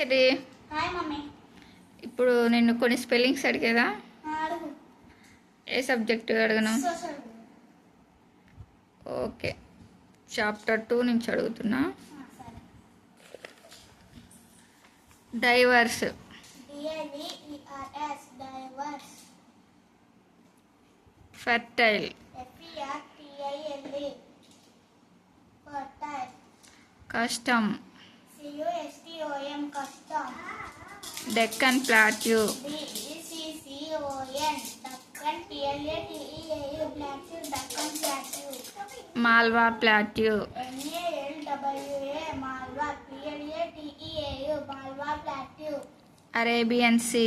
Mummy. ఇప్పుడు నిన్ను కొన్ని స్పెల్లింగ్స్ అడిగేదా? ఏ సబ్జెక్ట్ అడగను? ఓకే. చాప్టర్ టూ నుంచి అడుగుతున్నా. Divorce. Fertile. ఎఫ్ఈఆర్టీఐఎల్ఈ Deccan plateau. Deccan Malwa plateau. Malwa Arabian sea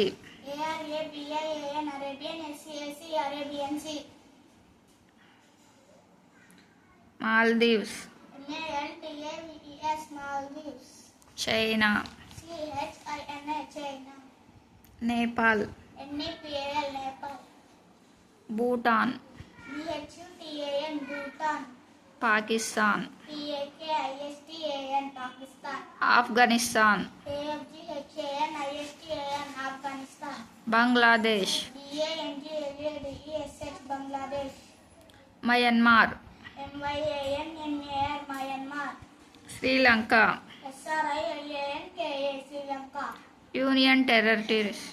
Arabian C. Maldives. China Nepal Bhutan Pakistan Afghanistan Bangladesh Myanmar Sri Lanka union union territories.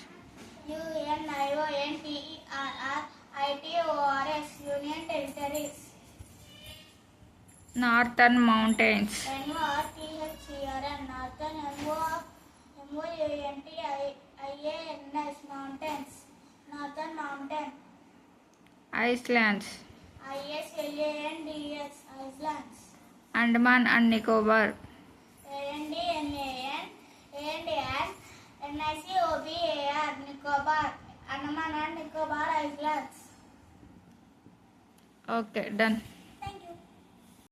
Northern mountains. Islands. Andaman and Nicobar. ఎన్ఐసిఓబిఏఆర్ Nicobar Andaman and Nicobar islands okay done